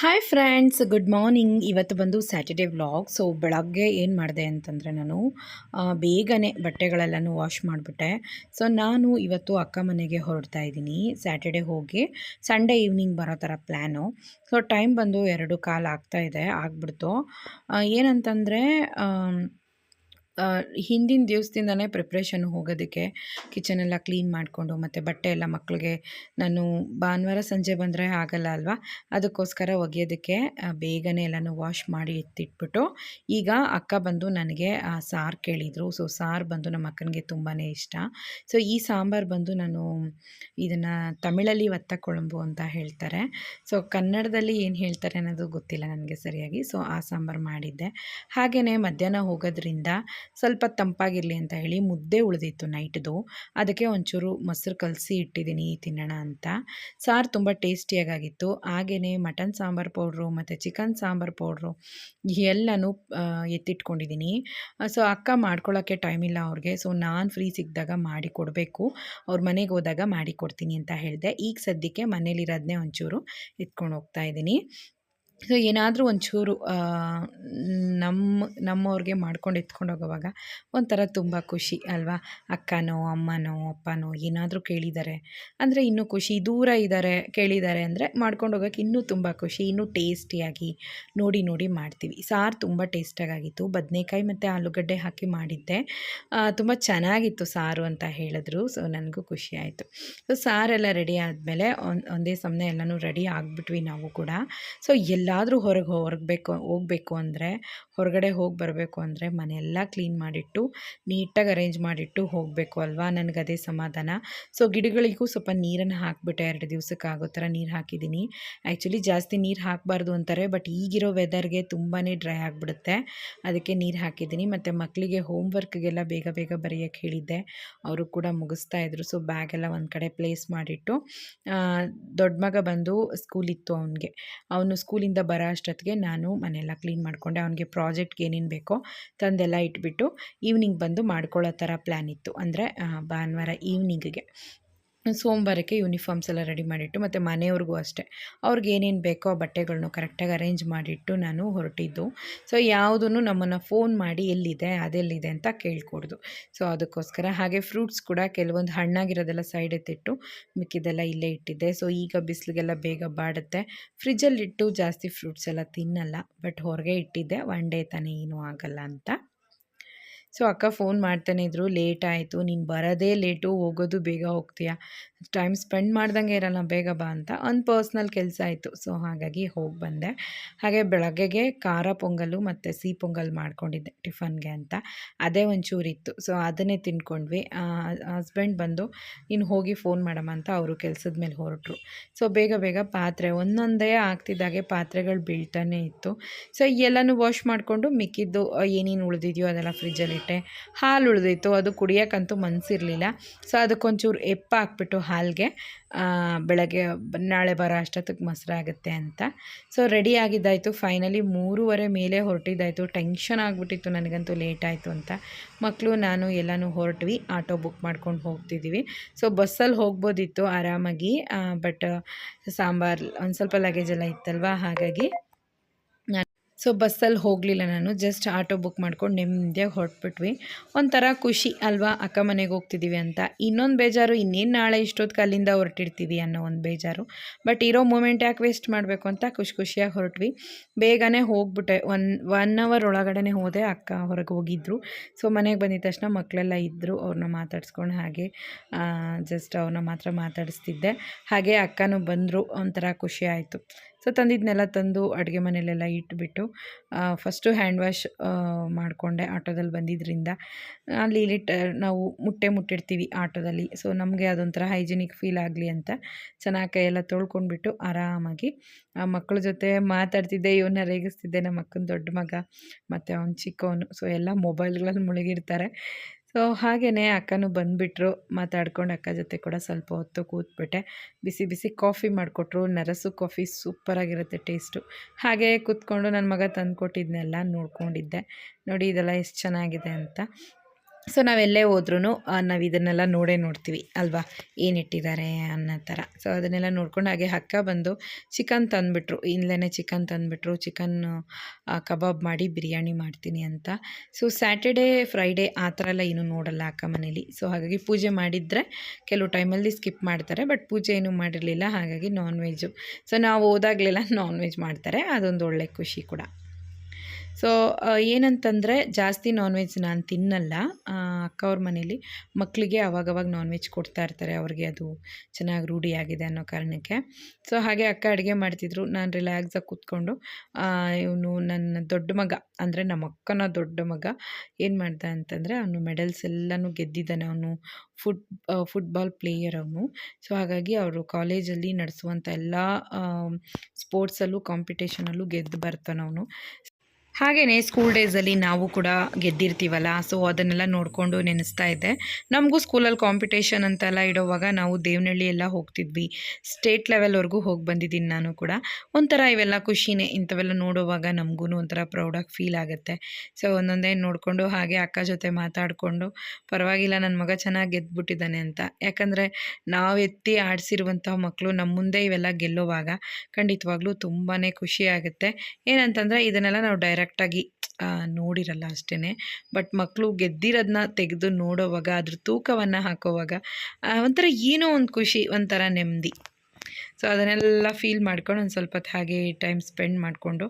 Hi friends good morning ಇವತ್ತು ಬಂದು Saturday vlog so ಬೆಳಗ್ಗೆ ಏನು ಮಾಡಿದೆ ಅಂತಂದರೆ ನಾನು ಬೇಗನೆ ಬಟ್ಟೆಗಳೆಲ್ಲನೂ ವಾಶ್ ಮಾಡಿಬಿಟ್ಟೆ. ಸೊ ನಾನು ಇವತ್ತು ಅಕ್ಕ ಮನೆಗೆ ಹೊರಡ್ತಾ ಇದ್ದೀನಿ. ಸ್ಯಾಟರ್ಡೇ ಹೋಗಿ ಸಂಡೇ ಈವ್ನಿಂಗ್ ಬರೋ ಥರ ಪ್ಲ್ಯಾನು ಸೊ ಟೈಮ್ ಬಂದು ಎರಡು ಕಾಲು ಆಗ್ತಾ ಇದೆ, ಆಗ್ಬಿಡ್ತು. ಏನಂತಂದರೆ ಹಿಂದಿನ ದಿವಸದಿಂದನೇ ಪ್ರಿಪ್ರೇಷನ್ ಹೋಗೋದಕ್ಕೆ ಕಿಚನೆಲ್ಲ ಕ್ಲೀನ್ ಮಾಡಿಕೊಂಡು ಮತ್ತು ಬಟ್ಟೆ ಎಲ್ಲ ಮಕ್ಕಳಿಗೆ ನಾನು ಭಾನುವಾರ, ಸಂಜೆ ಬಂದರೆ ಆಗಲ್ಲ ಅಲ್ವಾ? ಅದಕ್ಕೋಸ್ಕರ ಒಗೆಯೋದಕ್ಕೆ ಬೇಗನೆ ಎಲ್ಲನೂ ವಾಶ್ ಮಾಡಿ ಎತ್ತಿಟ್ಬಿಟ್ಟು ಈಗ ಅಕ್ಕ ಬಂದು ನನಗೆ ಸಾರು ಕೇಳಿದರು. ಸೊ ಸಾರು ಬಂದು ನಮ್ಮ ಅಕ್ಕನಿಗೆ ತುಂಬಾ ಇಷ್ಟ. ಸೊ ಈ ಸಾಂಬಾರು ಬಂದು ನಾನು ಇದನ್ನು ತಮಿಳಲ್ಲಿ ಒತ್ತ ಕೊಳಂಬು ಅಂತ ಹೇಳ್ತಾರೆ. ಸೊ ಕನ್ನಡದಲ್ಲಿ ಏನು ಹೇಳ್ತಾರೆ ಅನ್ನೋದು ಗೊತ್ತಿಲ್ಲ ನನಗೆ ಸರಿಯಾಗಿ. ಸೊ ಆ ಸಾಂಬಾರು ಮಾಡಿದ್ದೆ. ಹಾಗೆಯೇ ಮಧ್ಯಾಹ್ನ ಹೋಗೋದ್ರಿಂದ ಸ್ವಲ್ಪ ತಂಪಾಗಿರಲಿ ಅಂತ ಹೇಳಿ ಮುದ್ದೆ ಉಳಿದಿತ್ತು ನೈಟ್ದು. ಅದಕ್ಕೆ ಒಂಚೂರು ಮೊಸರು ಕಲಸಿ ಇಟ್ಟಿದ್ದೀನಿ ತಿನ್ನೋಣ ಅಂತ. ಸಾರು ತುಂಬ ಟೇಸ್ಟಿಯಾಗಿತ್ತು ಹಾಗೆಯೇ ಮಟನ್ ಸಾಂಬಾರು ಪೌಡ್ರು ಮತ್ತು ಚಿಕನ್ ಸಾಂಬಾರು ಪೌಡ್ರು ಎಲ್ಲನೂ ಎತ್ತಿಟ್ಕೊಂಡಿದ್ದೀನಿ. ಸೊ, ಅಕ್ಕ ಮಾಡ್ಕೊಳ್ಳೋಕ್ಕೆ ಟೈಮ್ ಇಲ್ಲ ಅವ್ರಿಗೆ. ಸೊ, ನಾನು ಫ್ರೀ ಸಿಕ್ಕಿದಾಗ ಮಾಡಿ ಕೊಡಬೇಕು. ಅವ್ರ ಮನೆಗೆ ಹೋದಾಗ ಮಾಡಿ ಕೊಡ್ತೀನಿ ಅಂತ ಹೇಳಿದೆ. ಈಗ ಸದ್ಯಕ್ಕೆ ಮನೇಲಿರೋದನ್ನೇ ಒಂಚೂರು ಎತ್ಕೊಂಡು ಹೋಗ್ತಾ ಇದ್ದೀನಿ. ಸೊ ಏನಾದರೂ ಒಂಚೂರು ನಮ್ಮ ನಮ್ಮವ್ರಿಗೆ ಮಾಡ್ಕೊಂಡು ಎತ್ಕೊಂಡು ಹೋಗೋವಾಗ ಒಂಥರ ತುಂಬ ಖುಷಿ ಅಲ್ವಾ? ಅಕ್ಕನೋ, ಅಮ್ಮನೋ, ಅಪ್ಪನೋ ಏನಾದರೂ ಕೇಳಿದ್ದಾರೆ ಅಂದರೆ ಇನ್ನೂ ಖುಷಿ, ದೂರ ಇದ್ದಾರೆ ಕೇಳಿದ್ದಾರೆ ಅಂದರೆ ಮಾಡ್ಕೊಂಡು ಹೋಗೋಕೆ ಇನ್ನೂ ತುಂಬ ಖುಷಿ, ಇನ್ನೂ ಟೇಸ್ಟಿಯಾಗಿ ನೋಡಿ ನೋಡಿ ಮಾಡ್ತೀವಿ. ಸಾರು ತುಂಬ ಟೇಸ್ಟಾಗಿತ್ತು ಬದನೇಕಾಯಿ ಮತ್ತು ಆಲೂಗಡ್ಡೆ ಹಾಕಿ ಮಾಡಿದ್ದೆ. ತುಂಬ ಚೆನ್ನಾಗಿತ್ತು ಸಾರು ಅಂತ ಹೇಳಿದ್ರು. ಸೊ ನನಗೂ ಖುಷಿ ಆಯಿತು. ಸೊ ಸಾರೆಲ್ಲ ರೆಡಿ ಆದಮೇಲೆ ಒಂದೇ ಸಮನೆ ಎಲ್ಲನೂ ರೆಡಿ ಆಗಿಬಿಟ್ವಿ ನಾವು ಕೂಡ. ಸೊ ಎಲ್ಲಾದರೂ ಹೊರಗೆ ಹೊರಗಬೇಕು, ಹೋಗಬೇಕು ಅಂದರೆ, ಹೊರಗಡೆ ಹೋಗಿ ಬರಬೇಕು ಅಂದರೆ ಮನೆಯೆಲ್ಲ ಕ್ಲೀನ್ ಮಾಡಿಟ್ಟು, ನೀಟಾಗಿ ಅರೇಂಜ್ ಮಾಡಿಟ್ಟು ಹೋಗಬೇಕು ಅಲ್ವಾ? ನನಗೆ ಅದೇ ಸಮಾಧಾನ. ಸೊ ಗಿಡಗಳಿಗೂ ಸ್ವಲ್ಪ ನೀರನ್ನು ಹಾಕಿಬಿಟ್ಟೆ ಎರಡು ದಿವ್ಸಕ್ಕೆ ಆಗೋ ಥರ ನೀರು ಹಾಕಿದ್ದೀನಿ. ಆ್ಯಕ್ಚುಲಿ ಜಾಸ್ತಿ ನೀರು ಹಾಕಬಾರ್ದು ಅಂತಾರೆ ಬಟ್ ಈಗಿರೋ ವೆದರ್ಗೆ ತುಂಬಾ ಡ್ರೈ ಆಗಿಬಿಡುತ್ತೆ. ಅದಕ್ಕೆ ನೀರು ಹಾಕಿದ್ದೀನಿ. ಮತ್ತು ಮಕ್ಕಳಿಗೆ ಹೋಮ್ ವರ್ಕ್ಗೆಲ್ಲ ಬೇಗ ಬೇಗ ಬರೆಯೋಕ್ಕೆ ಹೇಳಿದ್ದೆ. ಅವರು ಕೂಡ ಮುಗಿಸ್ತಾ ಇದ್ರು. ಸೊ ಬ್ಯಾಗೆಲ್ಲ ಒಂದು ಕಡೆ ಪ್ಲೇಸ್ ಮಾಡಿಟ್ಟು ದೊಡ್ಡ ಮಗ ಬಂದು ಸ್ಕೂಲ್ ಇತ್ತು ಅವನಿಗೆ. ಅವನು ಸ್ಕೂಲಿಂದ ಬರೋ ಅಷ್ಟೊತ್ತಿಗೆ ನಾನು ಮನೆಯೆಲ್ಲ ಕ್ಲೀನ್ ಮಾಡಿಕೊಂಡೆ. ಅವನಿಗೆ ಪ್ರಾಜೆಕ್ಟ್ಗೆ ಏನೇನು ಬೇಕೋ ತಂದೆಲ್ಲ ಇಟ್ಬಿಟ್ಟು ಈವ್ನಿಂಗ್ ಬಂದು ಮಾಡ್ಕೊಳ್ಳೋ ಥರ ಪ್ಲ್ಯಾನ್ ಇತ್ತು. ಅಂದರೆ ಭಾನುವಾರ ಈವ್ನಿಂಗಿಗೆ ಸೋಮವಾರಕ್ಕೆ ಯೂನಿಫಾರ್ಮ್ಸ್ ಎಲ್ಲ ರೆಡಿ ಮಾಡಿಟ್ಟು ಮತ್ತು ಮನೆಯವ್ರಿಗೂ ಅಷ್ಟೇ. ಅವ್ರಿಗೆ ಏನೇನು ಬೇಕೋ ಆ ಬಟ್ಟೆಗಳನ್ನೂ ಕರೆಕ್ಟಾಗಿ ಅರೇಂಜ್ ಮಾಡಿಟ್ಟು ನಾನು ಹೊರಟಿದ್ದು. ಸೊ ಯಾವುದೂ ನಮ್ಮನ್ನು ಫೋನ್ ಮಾಡಿ ಎಲ್ಲಿದೆ, ಅದೆಲ್ಲಿದೆ ಅಂತ ಕೇಳ್ಕೊಡ್ದು. ಸೊ ಅದಕ್ಕೋಸ್ಕರ ಹಾಗೆ ಫ್ರೂಟ್ಸ್ ಕೂಡ ಕೆಲವೊಂದು ಹಣ್ಣಾಗಿರೋದೆಲ್ಲ ಸೈಡ್ ಎತ್ತಿಟ್ಟು ಮಿಕ್ಕಿದೆಲ್ಲ ಇಲ್ಲೇ ಇಟ್ಟಿದ್ದೆ. ಸೊ ಈಗ ಬಿಸಿಲಿಗೆಲ್ಲ ಬೇಗ ಬಾಡುತ್ತೆ. ಫ್ರಿಜ್ಜಲ್ಲಿಟ್ಟು ಜಾಸ್ತಿ ಫ್ರೂಟ್ಸ್ ಎಲ್ಲ ತಿನ್ನಲ್ಲ. ಬಟ್ ಹೊರಗೆ ಇಟ್ಟಿದ್ದೆ. ಒನ್ ಡೇ ತಾನೇ ಏನೂ ಆಗಲ್ಲ ಅಂತ. ಸೊ ಅಕ್ಕ ಫೋನ್ ಮಾಡ್ತಾನೆ ಇದ್ರು ಲೇಟ್ ಆಯಿತು ನೀನು ಬರೋದೇ ಲೇಟು ಹೋಗೋದು ಬೇಗ ಹೋಗ್ತೀಯಾ? ಟೈಮ್ ಸ್ಪೆಂಡ್ ಮಾಡ್ದಂಗೆ ಇರಲ್ಲ, ಬೇಗ ಬಾ ಅಂತ. ಒಂದು ಪರ್ಸ್ನಲ್ ಕೆಲಸ ಆಯಿತು. ಸೊ ಹಾಗಾಗಿ ಹೋಗಿ ಬಂದೆ. ಹಾಗೆ ಬೆಳಗ್ಗೆಗೆ ಖಾರ ಪೊಂಗಲು ಮತ್ತು ಸಿಹಿ ಪೊಂಗಲ್ ಮಾಡ್ಕೊಂಡಿದ್ದೆ ಟಿಫನ್ಗೆ ಅಂತ. ಅದೇ ಒಂಚೂರು ಇತ್ತು. ಸೊ ಅದನ್ನೇ ತಿನ್ಕೊಂಡ್ವಿ ಹಸ್ಬೆಂಡ್ ಬಂದು, ನೀನು ಹೋಗಿ ಫೋನ್ ಮಾಡಮ್ಮ ಅಂತ ಅವರು ಕೆಲಸದ ಮೇಲೆ ಹೊರಟರು. ಸೊ ಬೇಗ ಬೇಗ ಪಾತ್ರೆ, ಒಂದೊಂದೇ ಆಗ್ತಿದ್ದಾಗೆ ಪಾತ್ರೆಗಳು ಬೀಳ್ತಾನೆ ಇತ್ತು. ಸೊ ಎಲ್ಲನೂ ವಾಶ್ ಮಾಡಿಕೊಂಡು ಮಿಕ್ಕಿದ್ದು ಏನೇನು ಉಳಿದಿದೆಯೋ ಅದೆಲ್ಲ ಫ್ರಿಜ್ಜಲ್ಲಿಟ್ಟೆ ಹಾಲು ಉಳಿದಿತ್ತು. ಅದು ಕುಡಿಯೋಕ್ಕಂತೂ ಮನಸ್ಸಿರಲಿಲ್ಲ ಸೊ ಅದಕ್ಕೊಂಚೂರು ಎಪ್ಪ ಹಾಕ್ಬಿಟ್ಟು ಹಾಲಿಗೆ ಬೆಳಗ್ಗೆ ನಾಳೆ ಬರೋ ಅಷ್ಟೊತ್ತಿಗೆ ಮೊಸರಾಗುತ್ತೆ ಅಂತ. So ready ಆಗಿದ್ದಾಯಿತು. ಫೈನಲಿ ಮೂರುವರೆ ಮೇಲೆ ಹೊರಟಿದ್ದಾಯಿತು. ಟೆನ್ಷನ್ ಆಗಿಬಿಟ್ಟಿತ್ತು. ನನಗಂತೂ ಲೇಟ್ ಆಯಿತು ಅಂತ. ಮಕ್ಕಳು, ನಾನು ಎಲ್ಲನೂ ಹೊರಟ್ವಿ. ಆಟೋ ಬುಕ್ ಮಾಡ್ಕೊಂಡು ಹೋಗ್ತಿದ್ದೀವಿ ಸೊ ಬಸ್ಸಲ್ಲಿ ಹೋಗ್ಬೋದಿತ್ತು ಆರಾಮಾಗಿ. ಬಟ್ ಸಾಂಬಾರು ಒಂದು ಸ್ವಲ್ಪ ಲಗೇಜ್ ಎಲ್ಲ ಇತ್ತಲ್ವ? ಹಾಗಾಗಿ ಸೊ ಬಸ್ಸಲ್ಲಿ ಹೋಗಲಿಲ್ಲ ನಾನು ಜಸ್ಟ್ ಆಟೋ ಬುಕ್ ಮಾಡ್ಕೊಂಡು ನೆಮ್ಮದಿಯಾಗಿ ಹೊರಟ್ಬಿಟ್ವಿ. ಒಂಥರ ಖುಷಿ, ಅಲ್ವಾ, ಅಕ್ಕ ಮನೆಗೆ ಹೋಗ್ತಿದ್ದೀವಿ ಅಂತ. ಇನ್ನೊಂದು ಬೇಜಾರು, ಇನ್ನೇನು ನಾಳೆ ಇಷ್ಟೊತ್ತಿಗೆ ಅಲ್ಲಿಂದ ಹೊರಟಿರ್ತೀವಿ ಅನ್ನೋ ಒಂದು ಬೇಜಾರು. ಬಟ್ ಇರೋ ಮೂಮೆಂಟ್ ಯಾಕೆ ವೇಸ್ಟ್ ಮಾಡಬೇಕು ಅಂತ ಖುಷಿ ಖುಷಿಯಾಗಿ ಹೊರಟ್ವಿ. ಬೇಗನೆ ಹೋಗ್ಬಿಟ್ಟೆ, ಒನ್ ಒನ್ ಅವರ್ ಒಳಗಡೆ ಹೋದೆ, ಅಕ್ಕ ಹೊರಗೆ ಹೋಗಿದ್ರು. ಸೊ ಮನೆಗೆ ಬಂದಿದ್ದ ತಕ್ಷಣ ಮಕ್ಕಳೆಲ್ಲ ಇದ್ದರು ಅವ್ರನ್ನ ಮಾತಾಡ್ಸ್ಕೊಂಡು ಹಾಗೆ ಜಸ್ಟ್ ಅವ್ರನ್ನ ಮಾತ್ರ ಮಾತಾಡಿಸ್ತಿದ್ದೆ. ಹಾಗೆ ಅಕ್ಕನೂ ಬಂದರು, ಒಂಥರ ಖುಷಿ ಆಯಿತು. ಸೊ ತಂದಿದ್ದನ್ನೆಲ್ಲ ತಂದು ಅಡುಗೆ ಮನೆಯಲ್ಲೆಲ್ಲ ಇಟ್ಬಿಟ್ಟು ಫಸ್ಟು ಹ್ಯಾಂಡ್ ವಾಶ್ ಮಾಡಿಕೊಂಡೆ ಆಟೋದಲ್ಲಿ ಬಂದಿದ್ದರಿಂದ ಅಲ್ಲಿ ಇಲ್ಲಿ ನಾವು ಮುಟ್ಟೆ ಮುಟ್ಟಿರ್ತೀವಿ ಆಟೋದಲ್ಲಿ. ಸೊ, ನಮಗೆ ಅದೊಂಥರ ಹೈಜಿನಿಕ್ ಫೀಲ್ ಆಗಲಿ ಅಂತ ಚೆನ್ನಾಗಿ ಕೈಯೆಲ್ಲ ತೊಳ್ಕೊಂಡ್ಬಿಟ್ಟು ಆರಾಮಾಗಿ, ಆ, ಮಕ್ಕಳ ಜೊತೆ ಮಾತಾಡ್ತಿದ್ದೆ ಇವನ್ನ ರೇಗಿಸ್ತಿದ್ದೆ ನಮ್ಮ ಅಕ್ಕನ ದೊಡ್ಡ ಮಗ, ಮತ್ತು ಅವ್ನು ಚಿಕ್ಕವನು. ಸೊ, ಎಲ್ಲ ಮೊಬೈಲ್ಗಳಲ್ಲಿ ಮುಳುಗಿರ್ತಾರೆ. ಸೊ ಹಾಗೇ ಅಕ್ಕನೂ ಬಂದುಬಿಟ್ರು. ಮಾತಾಡ್ಕೊಂಡು ಅಕ್ಕ ಜೊತೆ ಕೂಡ ಸ್ವಲ್ಪ ಹೊತ್ತು ಕೂತ್ಬಿಟ್ಟೆ. ಬಿಸಿ ಬಿಸಿ ಕಾಫಿ ಮಾಡಿಕೊಟ್ರು. ನರಸು ಕಾಫಿ ಸೂಪರಾಗಿರುತ್ತೆ ಟೇಸ್ಟು. ಹಾಗೆ ಕೂತ್ಕೊಂಡು ನನ್ನ ಮಗ ತಂದು ಕೊಟ್ಟಿದ್ದನ್ನೆಲ್ಲ ನೋಡ್ಕೊಂಡಿದ್ದೆ. ನೋಡಿ, ಇದೆಲ್ಲ ಎಷ್ಟು ಚೆನ್ನಾಗಿದೆ ಅಂತ. ಸೊ ನಾವೆಲ್ಲೇ ಹೋದ್ರೂ ನಾವು ಇದನ್ನೆಲ್ಲ ನೋಡೇ ನೋಡ್ತೀವಿ, ಅಲ್ವಾ? ಏನಿಟ್ಟಿದ್ದಾರೆ ಅನ್ನೋ ಥರ. ಸೊ ಅದನ್ನೆಲ್ಲ ನೋಡ್ಕೊಂಡು ಹಾಗೆ ಅಕ್ಕ ಬಂದು ಚಿಕನ್ ತಂದುಬಿಟ್ರು. ಇಲ್ಲೇ ಚಿಕನ್ ತಂದುಬಿಟ್ರು. ಚಿಕನ್ ಕಬಾಬ್ ಮಾಡಿ ಬಿರಿಯಾನಿ ಮಾಡ್ತೀನಿ ಅಂತ. ಸೊ ಸ್ಯಾಟರ್ಡೇ, ಫ್ರೈಡೇ ಆ ಥರ ಎಲ್ಲ ಏನೂ ನೋಡಲ್ಲ ಅಕ್ಕ ಮನೇಲಿ. ಸೊ ಹಾಗಾಗಿ ಪೂಜೆ ಮಾಡಿದರೆ ಕೆಲವು ಟೈಮಲ್ಲಿ ಸ್ಕಿಪ್ ಮಾಡ್ತಾರೆ, ಬಟ್ ಪೂಜೆ ಏನೂ ಮಾಡಿರಲಿಲ್ಲ. ಹಾಗಾಗಿ ನಾನ್ ವೆಜ್ಜು. ಸೊ ನಾವು ಹೋದಾಗಲೆಲ್ಲ ನಾನ್ ವೆಜ್ ಮಾಡ್ತಾರೆ. ಅದೊಂದು ಒಳ್ಳೆ ಖುಷಿ ಕೂಡ. ಸೊ ಏನಂತಂದರೆ ಜಾಸ್ತಿ ನಾನ್ ವೆಜ್ ನಾನು ತಿನ್ನಲ್ಲ. ಅಕ್ಕ ಅವ್ರ ಮನೇಲಿ ಮಕ್ಕಳಿಗೆ ಅವಾಗವಾಗ ನಾನ್ ವೆಜ್ ಕೊಡ್ತಾ ಇರ್ತಾರೆ. ಅವ್ರಿಗೆ ಅದು ಚೆನ್ನಾಗಿ ರೂಢಿಯಾಗಿದೆ ಅನ್ನೋ ಕಾರಣಕ್ಕೆ. ಸೊ ಹಾಗೆ ಅಕ್ಕ ಅಡುಗೆ ಮಾಡ್ತಿದ್ರು. ನಾನು ರಿಲ್ಯಾಕ್ಸಾಗಿ ಕೂತ್ಕೊಂಡು ಇವನು ನನ್ನ ದೊಡ್ಡ ಮಗ, ಅಂದರೆ ನಮ್ಮ ಅಕ್ಕನ ದೊಡ್ಡ ಮಗ ಏನು ಮಾಡ್ದ ಅಂತಂದರೆ ಅವನು ಮೆಡಲ್ಸ್ ಎಲ್ಲನೂ ಗೆದ್ದಿದ್ದಾನೆ. ಅವನು ಫುಟ್ ಫುಟ್ಬಾಲ್ ಪ್ಲೇಯರ್ ಅವನು. ಸೊ ಹಾಗಾಗಿ ಅವರು ಕಾಲೇಜಲ್ಲಿ ನಡೆಸುವಂಥ ಎಲ್ಲ ಸ್ಪೋರ್ಟ್ಸಲ್ಲೂ ಕಾಂಪಿಟೇಷನಲ್ಲೂ ಗೆದ್ದು ಬರ್ತಾನೆ ಅವನು. ಹಾಗೆಯೇ ಸ್ಕೂಲ್ ಡೇಸಲ್ಲಿ ನಾವು ಕೂಡ ಗೆದ್ದಿರ್ತೀವಲ್ಲ ಸೊ ಅದನ್ನೆಲ್ಲ ನೋಡಿಕೊಂಡು ನೆನೆಸ್ತಾ ಇದ್ದೆ. ನಮಗೂ ಸ್ಕೂಲಲ್ಲಿ ಕಾಂಪಿಟೇಷನ್ ಅಂತೆಲ್ಲ ಇಡೋವಾಗ ನಾವು ದೇವನಹಳ್ಳಿ ಎಲ್ಲ ಹೋಗ್ತಿದ್ವಿ. ಸ್ಟೇಟ್ ಲೆವೆಲ್ವರೆಗೂ ಹೋಗಿ ಬಂದಿದ್ದೀನಿ ನಾನು ಕೂಡ. ಒಂಥರ ಇವೆಲ್ಲ ಖುಷಿನೇ, ಇಂಥವೆಲ್ಲ ನೋಡುವಾಗ ನಮಗೂ ಒಂಥರ ಪ್ರೌಡಾಗಿ ಫೀಲ್ ಆಗುತ್ತೆ. ಸೊ ಒಂದೊಂದೇ ನೋಡಿಕೊಂಡು ಹಾಗೆ ಅಕ್ಕ ಜೊತೆ ಮಾತಾಡಿಕೊಂಡು, ಪರವಾಗಿಲ್ಲ ನನ್ನ ಮಗ ಚೆನ್ನಾಗಿ ಗೆದ್ದುಬಿಟ್ಟಿದ್ದಾನೆ ಅಂತ. ಯಾಕಂದರೆ ನಾವು ಎತ್ತಿ ಆಡಿಸಿರುವಂಥ ಮಕ್ಕಳು ನಮ್ಮ ಮುಂದೆ ಇವೆಲ್ಲ ಗೆಲ್ಲೋವಾಗ ಖಂಡಿತವಾಗ್ಲೂ ತುಂಬಾ ಖುಷಿ ಆಗುತ್ತೆ. ಏನಂತಂದರೆ ಇದನ್ನೆಲ್ಲ ನಾವು ಡೈರೆಕ್ಟ್ ಕರೆಕ್ಟಾಗಿ ನೋಡಿರಲ್ಲ ಅಷ್ಟೇ ಬಟ್ ಮಕ್ಕಳು ಗೆದ್ದಿರೋದನ್ನ ತೆಗೆದು ನೋಡೋವಾಗ, ಅದ್ರ ತೂಕವನ್ನು ಹಾಕೋವಾಗ ಒಂಥರ ಏನೋ ಒಂದು ಖುಷಿ, ಒಂಥರ ನೆಮ್ಮದಿ. ಸೊ ಅದನ್ನೆಲ್ಲ ಫೀಲ್ ಮಾಡ್ಕೊಂಡು ಒಂದು ಸ್ವಲ್ಪ ಹೊತ್ತು ಹಾಗೆ ಟೈಮ್ ಸ್ಪೆಂಡ್ ಮಾಡಿಕೊಂಡು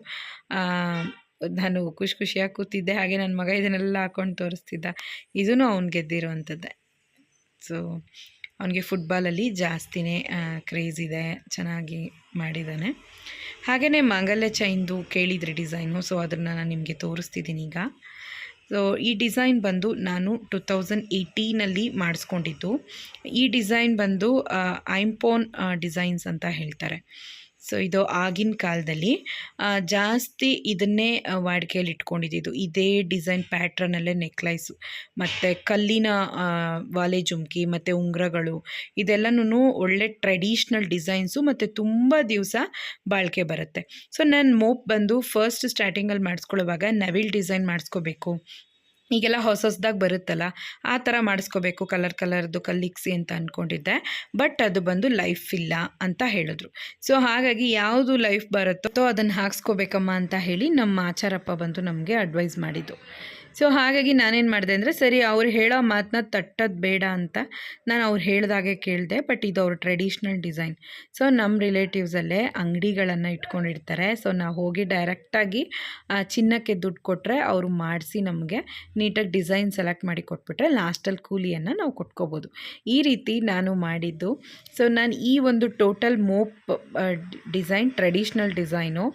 ನಾನು ಖುಷಿ ಖುಷಿಯಾಗಿ ಕೂತಿದ್ದೆ. ಹಾಗೆ ನನ್ನ ಮಗ ಇದನ್ನೆಲ್ಲ ಹಾಕೊಂಡು ತೋರಿಸ್ತಿದ್ದ. ಇದೂ ಅವ್ನು ಗೆದ್ದಿರುವಂಥದ್ದೇ. ಸೊ ಅವನಿಗೆ ಫುಟ್ಬಾಲಲ್ಲಿ ಜಾಸ್ತಿನೇ ಕ್ರೇಜ್ ಇದೆ, ಚೆನ್ನಾಗಿ ಮಾಡಿದ್ದಾನೆ. ಹಾಗೆಯೇ ಮಾಂಗಲ್ಯ ಚೈನ್ದು ಕೇಳಿದ್ರಿ ಡಿಸೈನು ಸೊ ಅದನ್ನು ನಾನು ನಿಮಗೆ ತೋರಿಸ್ತಿದ್ದೀನಿ ಈಗ. ಸೊ ಈ ಡಿಸೈನ್ ಬಂದು ನಾನು ಟು ತೌಸಂಡ್ ಏಯ್ಟೀನಲ್ಲಿ ಮಾಡಿಸ್ಕೊಂಡಿದ್ದು. ಈ ಡಿಸೈನ್ ಬಂದು ಐಂಪೋನ್ ಡಿಸೈನ್ಸ್ ಅಂತ ಹೇಳ್ತಾರೆ. ಸೊ ಇದು ಆಗಿನ ಕಾಲದಲ್ಲಿ ಜಾಸ್ತಿ ಇದನ್ನೇ ವಾಡಿಕೆಯಲ್ಲಿ ಇಟ್ಕೊಂಡಿದ್ದು ಇದೇ ಡಿಸೈನ್ ಪ್ಯಾಟ್ರನಲ್ಲೇ ನೆಕ್ಲೈಸು. ಮತ್ತು ಕಲ್ಲಿನ ವಾಲೆ ಜುಮ್ಕಿ, ಮತ್ತು ಉಂಗ್ರಗಳು ಇದೆಲ್ಲನೂ ಒಳ್ಳೆ ಟ್ರೆಡಿಷ್ನಲ್ ಡಿಸೈನ್ಸು ಮತ್ತು ತುಂಬ ದಿವಸ ಬಾಳಿಕೆ ಬರುತ್ತೆ. ಸೊ ನಾನು ಮೋಪ್ ಬಂದು ಫಸ್ಟ್ ಸ್ಟಾರ್ಟಿಂಗಲ್ಲಿ ಮಾಡಿಸ್ಕೊಳ್ಳುವಾಗ ನವಿಲ್ ಡಿಸೈನ್ ಮಾಡಿಸ್ಕೋಬೇಕು. ಈಗೆಲ್ಲ ಹೊಸ ಹೊಸದಾಗಿ ಬರುತ್ತಲ್ಲ, ಆ ಥರ ಮಾಡಿಸ್ಕೋಬೇಕು, ಕಲರ್ ಕಲರ್ದು ಕಲ್ಲಿಕ್ಸಿ ಅಂತ ಅಂದ್ಕೊಂಡಿದ್ದೆ ಬಟ್ ಅದು ಬಂದು ಲೈಫ್ ಇಲ್ಲ ಅಂತ ಹೇಳಿದ್ರು. ಸೊ, ಹಾಗಾಗಿ ಯಾವುದು ಲೈಫ್ ಬರುತ್ತೋ ಅದನ್ನು ಹಾಕ್ಸ್ಕೋಬೇಕಮ್ಮ ಅಂತ ಹೇಳಿ ನಮ್ಮ ಆಚಾರಪ್ಪ ಬಂದು ನಮಗೆ ಅಡ್ವೈಸ್ ಮಾಡಿದ್ದು. ಸೊ ಹಾಗಾಗಿ ನಾನೇನು ಮಾಡಿದೆ ಅಂದರೆ ಸರಿ, ಅವ್ರು ಹೇಳೋ ಮಾತನ್ನ ತಟ್ಟೋದು ಬೇಡ ಅಂತ ನಾನು ಅವ್ರು ಹೇಳ್ದಾಗೆ ಕೇಳಿದೆ ಬಟ್ ಇದು ಅವ್ರ ಟ್ರೆಡಿಷ್ನಲ್ ಡಿಸೈನ್ ಸೊ ನಮ್ಮ ರಿಲೇಟಿವ್ಸಲ್ಲೇ ಅಂಗಡಿಗಳನ್ನು ಇಟ್ಕೊಂಡಿರ್ತಾರೆ. ಸೊ ನಾವು ಹೋಗಿ ಡೈರೆಕ್ಟಾಗಿ ಚಿನ್ನಕ್ಕೆ ದುಡ್ಡು ಕೊಟ್ಟರೆ ಅವರು ಮಾಡಿಸಿ ನಮಗೆ ನೀಟಾಗಿ ಡಿಸೈನ್ ಸೆಲೆಕ್ಟ್ ಮಾಡಿ ಕೊಟ್ಬಿಟ್ರೆ ಲಾಸ್ಟಲ್ಲಿ ಕೂಲಿಯನ್ನು ನಾವು ಕೊಟ್ಕೋಬೋದು. ಈ ರೀತಿ ನಾನು ಮಾಡಿದ್ದು. ಸೊ ನಾನು ಈ ಒಂದು total mop design traditional design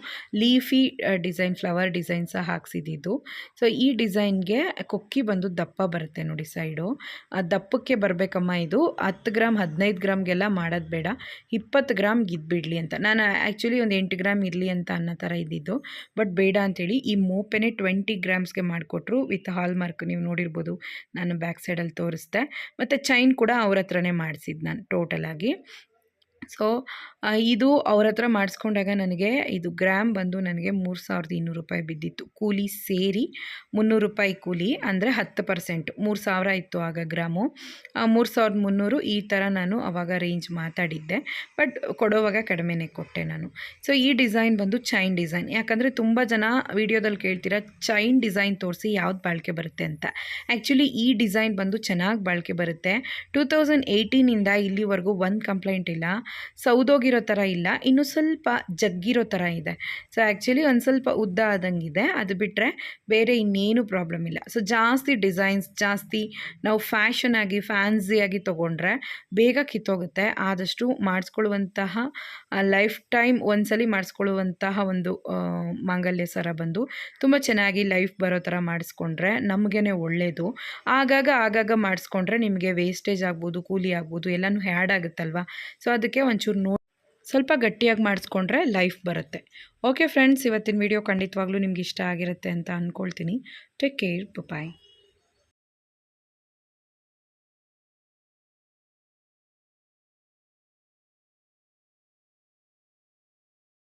leafy design flower design ಸಹ ಹಾಕ್ಸಿದ್ದು ಸೊ ಈ ಡಿಸೈನ್ ಡಿಸೈನ್ಗೆ ಕೊಕ್ಕಿ ಬಂದು ದಪ್ಪ ಬರುತ್ತೆ ನೋಡಿ ಸೈಡು. ಆ ದಪ್ಪಕ್ಕೆ ಬರಬೇಕಮ್ಮ ಇದು. ಹತ್ತು ಗ್ರಾಮ್, ಹದಿನೈದು ಗ್ರಾಮ್ಗೆಲ್ಲ ಮಾಡೋದು ಬೇಡ. ಇಪ್ಪತ್ತು ಗ್ರಾಮ್ ಇದ್ಬಿಡಲಿ ಅಂತ. ನಾನು ಆ್ಯಕ್ಚುಲಿ ಒಂದು ಎಂಟು ಗ್ರಾಮ್ ಇರಲಿ ಅಂತ ಅನ್ನೋ ಥರ ಇದ್ದಿದ್ದು. ಬಟ್ ಬೇಡ ಅಂಥೇಳಿ ಈ ಮೋಪೆನೇ ಟ್ವೆಂಟಿ ಗ್ರಾಮ್ಸ್ಗೆ ಮಾಡಿಕೊಟ್ರು ವಿತ್ ಹಾಲ್ ಮಾರ್ಕ್ ನೀವು ನೋಡಿರ್ಬೋದು. ನಾನು ಬ್ಯಾಕ್ ಸೈಡಲ್ಲಿ ತೋರಿಸ್ದೆ. ಮತ್ತು ಚೈನ್ ಕೂಡ ಅವ್ರ ಹತ್ರನೇ ಮಾಡಿಸಿದ್ದು ನಾನು ಟೋಟಲಾಗಿ ಸೊ ಇದು ಅವ್ರ ಹತ್ರ ಮಾಡಿಸ್ಕೊಂಡಾಗ ನನಗೆ ಇದು ಗ್ರಾಮ್ ಬಂದು ನನಗೆ ಮೂರು ಸಾವಿರದ ಇನ್ನೂರು ರೂಪಾಯಿ ಬಿದ್ದಿತ್ತು. ಕೂಲಿ ಸೇರಿ ಮುನ್ನೂರು ರೂಪಾಯಿ ಕೂಲಿ ಅಂದರೆ ಹತ್ತು ಪರ್ಸೆಂಟ್. ಮೂರು ಸಾವಿರ ಇತ್ತು ಆಗ ಗ್ರಾಮು. ಮೂರು ಸಾವಿರದ ಮುನ್ನೂರು ಈ ಥರ ನಾನು ಅವಾಗ ರೇಂಜ್ ಮಾತಾಡಿದ್ದೆ. ಬಟ್ ಕೊಡೋವಾಗ ಕಡಿಮೆನೇ ಕೊಟ್ಟೆ ನಾನು. ಸೊ, ಈ ಡಿಸೈನ್ ಬಂದು ಚೈನ್ ಡಿಸೈನ್. ಯಾಕಂದರೆ ತುಂಬ ಜನ ವಿಡಿಯೋದಲ್ಲಿ ಕೇಳ್ತೀರಾ, ಚೈನ್ ಡಿಸೈನ್ ತೋರಿಸಿ ಯಾವ್ದು ಬಾಳಿಕೆ ಬರುತ್ತೆ ಅಂತ. ಆ್ಯಕ್ಚುಲಿ ಈ ಡಿಸೈನ್ ಬಂದು ಚೆನ್ನಾಗಿ ಬಾಳಿಕೆ ಬರುತ್ತೆ. ಟೂ ತೌಸಂಡ್ ಏಯ್ಟೀನಿಂದ ಇಲ್ಲಿವರೆಗೂ ಒಂದು ಕಂಪ್ಲೇಂಟ್ ಇಲ್ಲ. ಸೌದೋಗಿರೋ ಥರ ಇಲ್ಲ, ಇನ್ನು ಸ್ವಲ್ಪ ಜಗ್ಗಿರೋ ಥರ ಇದೆ. ಸೊ ಆ್ಯಕ್ಚುಲಿ ಒಂದು ಸ್ವಲ್ಪ ಉದ್ದ ಆದಂಗಿದೆ. ಅದು ಬಿಟ್ಟರೆ ಬೇರೆ ಇನ್ನೇನು ಪ್ರಾಬ್ಲಮ್ ಇಲ್ಲ. ಸೊ ಜಾಸ್ತಿ ಡಿಸೈನ್ಸ್ ಜಾಸ್ತಿ ನಾವು ಫ್ಯಾಷನ್ ಆಗಿ ಫ್ಯಾನ್ಸಿಯಾಗಿ ತೊಗೊಂಡ್ರೆ ಬೇಗ ಕಿತ್ತೋಗುತ್ತೆ. ಆದಷ್ಟು ಮಾಡಿಸ್ಕೊಳ್ಳುವಂತಹ ಲೈಫ್ ಟೈಮ್ ಒಂದ್ಸಲಿ ಮಾಡಿಸ್ಕೊಳ್ಳುವಂತಹ ಒಂದು ಮಾಂಗಲ್ಯ ಸರ ಬಂದು ತುಂಬ ಚೆನ್ನಾಗಿ ಲೈಫ್ ಬರೋ ಥರ ಮಾಡಿಸ್ಕೊಂಡ್ರೆ ನಮಗೇ ಒಳ್ಳೆಯದು ಆಗಾಗ ಆಗಾಗ ಮಾಡಿಸ್ಕೊಂಡ್ರೆ ನಿಮಗೆ ವೇಸ್ಟೇಜ್ ಆಗ್ಬೋದು, ಕೂಲಿ ಆಗ್ಬೋದು ಎಲ್ಲನೂ ಹ್ಯಾಡ್ ಆಗುತ್ತಲ್ವ? ಸೊ ಅದಕ್ಕೆ ಒಂಚೂರು ನೋ ಸ್ವಲ್ಪ ಗಟ್ಟಿಯಾಗಿ ಮಾಡಿಸ್ಕೊಂಡ್ರೆ ಲೈಫ್ ಬರುತ್ತೆ. ಓಕೆ ಫ್ರೆಂಡ್ಸ್ ಇವತ್ತಿನ ವಿಡಿಯೋ ಖಂಡಿತವಾಗ್ಲೂ ನಿಮ್ಗೆ ಇಷ್ಟ ಆಗಿರುತ್ತೆ ಅಂತ ಅಂದ್ಕೊಳ್ತೀನಿ ಟೇಕ್ ಕೇರ್ ಬಾಯ್